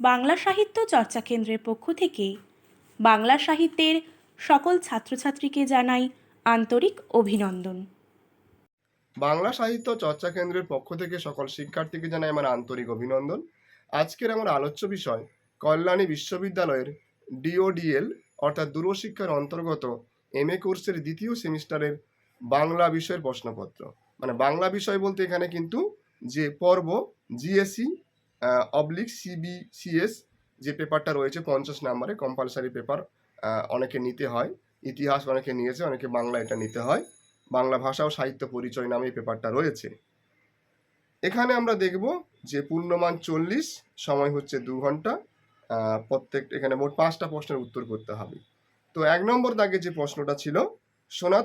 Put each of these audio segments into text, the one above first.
বাংলা সাহিত্য চর্চা কেন্দ্রের পক্ষ থেকে বাংলা সাহিত্যের সকল ছাত্রছাত্রীকে জানাই আন্তরিক অভিনন্দন। বাংলা সাহিত্য চর্চা কেন্দ্রের পক্ষ থেকে সকল শিক্ষার্থীকে জানাই আমার আন্তরিক অভিনন্দন। আজকের আমার আলোচ্য বিষয়, কল্যাণী বিশ্ববিদ্যালয়ের ডিওডিএল, অর্থাৎ দূরশিক্ষার অন্তর্গত এম এ কোর্সের দ্বিতীয় সেমিস্টারের বাংলা বিষয়ের প্রশ্নপত্র। মানে বাংলা বিষয় বলতে এখানে কিন্তু যে পর্ব, জিএসসি অবলিক সিবিসিএস যে পেপারটা রয়েছে, পঞ্চাশ নম্বরে কম্পালসারি পেপার অনেকে নিতে হয়। ইতিহাস অনেকে নিয়েছে, অনেকে বাংলা এটা নিতে হয়। বাংলা ভাষা ও সাহিত্য পরিচয় নামে এই পেপারটা রয়েছে। এখানে আমরা দেখব যে পূর্ণমান চল্লিশ, সময় হচ্ছে দু ঘণ্টা প্রত্যেক, এখানে মোট পাঁচটা প্রশ্নের উত্তর করতে হবে। তো এক নম্বর দাগে যে প্রশ্নটা ছিল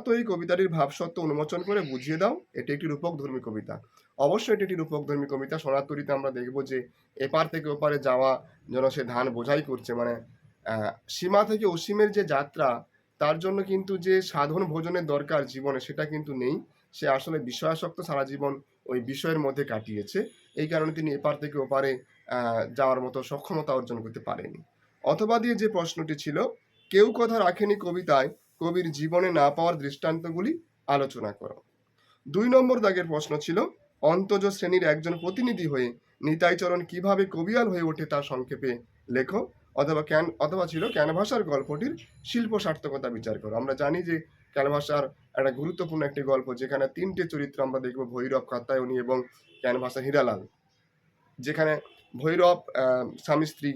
তৈরি কবিতাটির ভাবসত্ত্ব উন্মোচন করে বুঝিয়ে দাও। এটি একটি রূপকধর্মী কবিতা। অবশ্যই এটি একটি রূপকধর্মী কবিতা। সোনার তৈরিতে আমরা দেখব যে এপার থেকে ওপারে যাওয়া যেন সে ধান বোঝাই করছে। মানে সীমা থেকে অসীমের যে যাত্রা, তার জন্য কিন্তু যে সাধন ভোজনের দরকার জীবনে সেটা কিন্তু নেই। সে আসলে বিষয়াসক্ত সারা জীবন ওই বিষয়ের মধ্যে কাটিয়েছে। এই কারণে তিনি এপার থেকে ওপারে যাওয়ার মতো সক্ষমতা অর্জন করতে পারেনি। অথবা দিয়ে যে প্রশ্নটি ছিল, কেউ কথা রাখেনি কবিতায় কবির জীবনে না পাওয়ার দৃষ্টান্তগুলি আলোচনা করো। দুই নম্বর দাগের প্রশ্ন ছিল, অন্তজ শ্রেণির একজন প্রতিনিধি হয়ে নিতাইচরণ কীভাবে কবিয়াল হয়ে ওঠে তার সংক্ষেপে লেখো, অথবা ক্যান অথবা ছিল ক্যানভাসার গল্পটির শিল্প সার্থকতা বিচার করো। আমরা জানি যে ক্যানভাসার একটা গুরুত্বপূর্ণ একটি গল্প, যেখানে তিনটে চরিত্র আমরা দেখব, ভৈরব কাত্তায়নী এবং ক্যানভাসা হীরালাল। যেখানে ভৈরব স্বামী স্ত্রী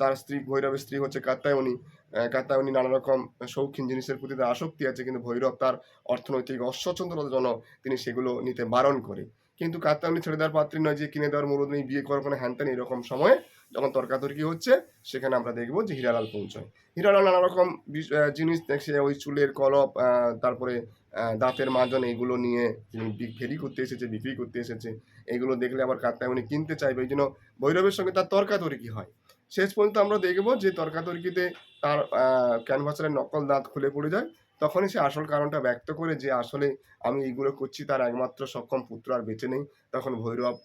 তার স্ত্রী, ভৈরবের স্ত্রী হচ্ছে কাত্তায়নী কাত্তায়নী নানা রকম শৌখিন জিনিসের প্রতি তার আসক্তি আছে, কিন্তু ভৈরব তার অর্থনৈতিক অস্বচ্ছন্দতার জন্য তিনি সেগুলো নিতে বারণ করে। কিন্তু কাত্তায়নী ছেড়ে দেওয়ার পাত্রী নয় যে কিনে দেওয়ার মুরুদ নেই, বিয়ে করার কোনো হ্যানত্যান এরকম সময়ে যখন তর্কাতর্কি হচ্ছে, সেখানে আমরা দেখব যে হীরালাল পৌঁছয়। হীরালাল নানা রকম জিনিস দেখছে, ওই চুলের কলপ তারপরে দাঁতের মাজন এইগুলো নিয়ে তিনি ফেরি করতে এসেছে, বিক্রি করতে এসেছে। এগুলো দেখলে আবার কাত্তায়নী কিনতে চাইবে। এই জন্য ভৈরবের সঙ্গে তার তর্কাতর্কি হয়। শেষ পর্যন্ত আমরা দেখব যে তর্কাতর্কিতে তার ক্যানভাসের নকল দাঁত খুলে পড়ে যায়। তখনই সে আসল কারণটা ব্যক্ত করে যে আসলে আমি এইগুলো করছি, তার একমাত্র সক্ষম পুত্র আর বেঁচে নেই। তখন ভৈরব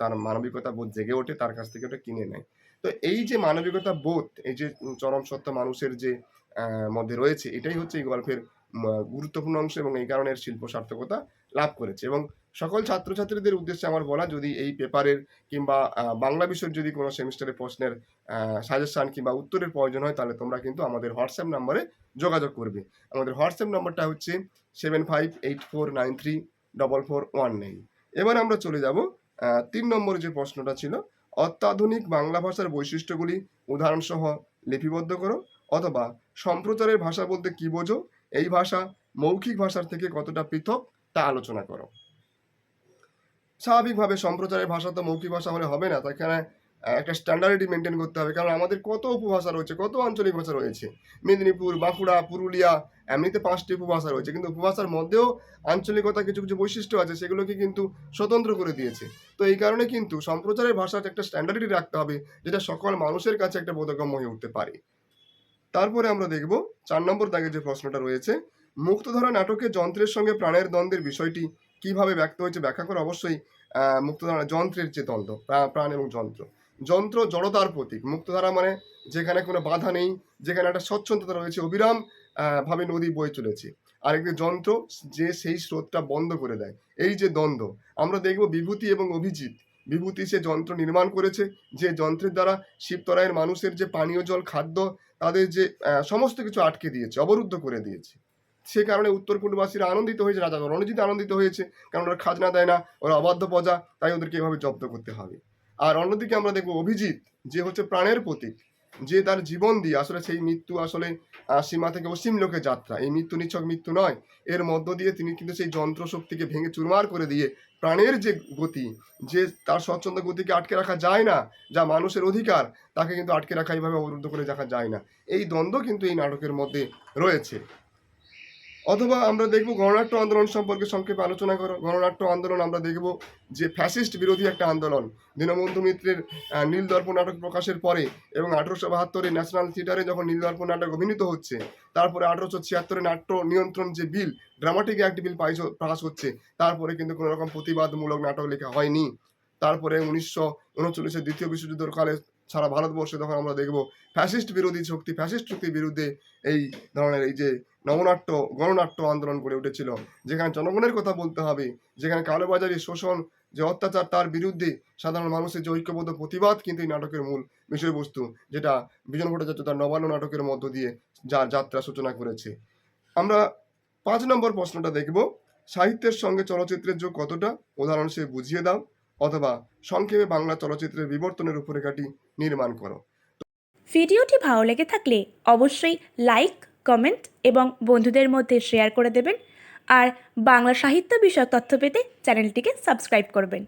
তার মানবিকতা বোধ জেগে ওঠে, তার কাছ থেকে ওটা কিনে নেয়। তো এই যে মানবিকতা বোধ, এই যে চরম সত্য মানুষের যে মধ্যে রয়েছে, এটাই হচ্ছে এই গল্পের গুরুত্বপূর্ণ অংশ এবং এই কারণে শিল্প সার্থকতা লাভ করেছে। এবং সকল ছাত্রছাত্রীদের উদ্দেশ্যে আমার বলা, যদি এই পেপারের কিংবা বাংলা বিষয়ের যদি কোনো সেমিস্টারের প্রশ্নের সাজেশন কিংবা উত্তরের প্রয়োজন হয়, তাহলে তোমরা কিন্তু আমাদের হোয়াটসঅ্যাপ নাম্বারে যোগাযোগ করবে। আমাদের হোয়াটসঅ্যাপ নাম্বারটা হচ্ছে seven five eight four nine three double four one nine এবার আমরা চলে যাব তিন নম্বর যে প্রশ্নটা ছিল, অত্যাধুনিক বাংলা ভাষার বৈশিষ্ট্যগুলি উদাহরণসহ লিপিবদ্ধ করো, অথবা সম্প্রচারের ভাষা বলতে কি বোঝো, এই ভাষা মৌখিক ভাষার থেকে কতটা পৃথক, তা আলোচনা করো। স্বাভাবিকভাবে সম্প্রচারের ভাষা তো মৌখিক ভাষা হলে হবে না সেখানে একটা স্ট্যান্ডার্ডিটি মেনটেন করতে হবে। কারণ আমাদের কত উপভাষা রয়েছে, কত আঞ্চলিক ভাষা রয়েছে? মেদিনীপুর, বাঁকুড়া, পুরুলিয়া, এমনিতে পাঁচটি উপভাষা রয়েছে। কিন্তু উপভাষার মধ্যেও আঞ্চলিকতা কিছু কিছু বৈশিষ্ট্য আছে, সেগুলোকে কিন্তু স্বতন্ত্র করে দিয়েছে। তো এই কারণে কিন্তু সম্প্রচারের ভাষার একটা স্ট্যান্ডার্ডিটি রাখতে হবে, যেটা সকল মানুষের কাছে একটা বোধগম্য হয়ে উঠতে পারে। তারপরে আমরা দেখব চার নম্বর দাগে যে প্রশ্নটা রয়েছে, মুক্তধারা নাটকে যন্ত্রের সঙ্গে প্রাণের দ্বন্দ্বের বিষয়টি কীভাবে ব্যক্ত হয়েছে ব্যাখ্যা করে অবশ্যই মুক্তধারা যন্ত্রের যে দ্বন্দ্ব প্রাণ এবং যন্ত্র। যন্ত্র জড়তার প্রতীক। মুক্তধারা মানে যেখানে কোনো বাধা নেই, যেখানে একটা স্বচ্ছন্দতা রয়েছে, অবিরাম ভাবে নদী বয়ে চলেছে। আরেকটি যন্ত্র যে সেই স্রোতটা বন্ধ করে দেয়। এই যে দ্বন্দ্ব, আমরা দেখব বিভূতি এবং অভিজিৎ। বিভূতি সে যন্ত্র নির্মাণ করেছে, যে যন্ত্রের দ্বারা শিবতরায়ের মানুষের যে পানীয় জল, খাদ্য, তাদের যে সমস্ত কিছু আটকে দিয়েছে, অবরুদ্ধ করে দিয়েছে। সে কারণে উত্তরপূর্ববাসীরা আনন্দিত হয়েছে, রাজা রণজিৎ আনন্দিত হয়েছে, কারণ ওরা খাজনা দেয় না, ওরা অবাধ্য প্রজা, তাই ওদেরকে এভাবে জব্দ করতে হবে। আর অন্যদিকে আমরা দেখব অভিজিৎ, যে হচ্ছে প্রাণের প্রতীক, যে তার জীবন দিয়ে আসলে সেই মৃত্যু আসলে সীমা থেকে অসীম লোকের যাত্রা। এই মৃত্যু নিচ্ছক মৃত্যু নয়, এর মধ্য দিয়ে তিনি কিন্তু সেই যন্ত্র শক্তিকে ভেঙে চুরমার করে দিয়ে প্রাণের যে গতি, যে তার স্বচ্ছন্দ গতিকে আটকে রাখা যায় না, যা মানুষের অধিকার, তাকে কিন্তু আটকে রাখা এইভাবে অবরুদ্ধ করে রাখা যায় না। এই দ্বন্দ্ব কিন্তু এই নাটকের মধ্যে রয়েছে। অথবা আমরা দেখব গণনাট্য আন্দোলন সম্পর্কে সংক্ষেপে আলোচনা করো। গণনাট্য আন্দোলন আমরা দেখব যে ফ্যাসিস্ট বিরোধী একটা আন্দোলন। দীনবন্ধু মিত্রের আহ, নীলদর্প নাটক প্রকাশের পরে এবং আঠারোশো বাহাত্তরে ন্যাশনাল থিয়েটারে যখন নীলদর্প নাটক অভিনীত হচ্ছে তারপরে আঠারোশো ছিয়াত্তরে নাট্য নিয়ন্ত্রণ যে bill dramatic act bill pass হচ্ছে তারপরে কিন্তু কোনো রকম প্রতিবাদমূলক নাটক লেখা হয়নি। তারপরে উনিশশো উনচল্লিশের দ্বিতীয় বিশ্বযুদ্ধের কালে সারা ভারতবর্ষে তখন আমরা দেখব ফ্যাসিস্ট বিরোধী শক্তি ফ্যাসিস্ট শক্তির বিরুদ্ধে এই ধরনের এই যে নবনাট্য গণনাট্য আন্দোলন গড়ে উঠেছিল। যেখানে জনগণের কথা বলতে হবে, যেখানে কালোবাজারি শোষণ, যে অত্যাচার তার বিরুদ্ধে সাধারণ মানুষের যে ঐক্যবদ্ধ প্রতিবাদ কিন্তু এই নাটকের মূল বিষয়বস্তু, যেটা বিজন ভট্টাচার্য তার নবান্ন নাটকের মধ্য দিয়ে যার যাত্রা সূচনা করেছে। আমরা পাঁচ নম্বর প্রশ্নটা দেখব, সাহিত্যের সঙ্গে চলচ্চিত্রের যোগ কতটা? উদাহরণ সে বুঝিয়ে দাও, অথবা সংক্ষেপে বাংলা চলচ্চিত্রের বিবর্তনের উপরেকাটি নির্মাণ করো। ভিডিওটি ভালো লেগে থাকলে অবশ্যই লাইক কমেন্ট এবং বন্ধুদের মধ্যে শেয়ার করে দেবেন। আর বাংলা সাহিত্য বিষয়ক তথ্য পেতে চ্যানেলটিকে সাবস্ক্রাইব করবেন।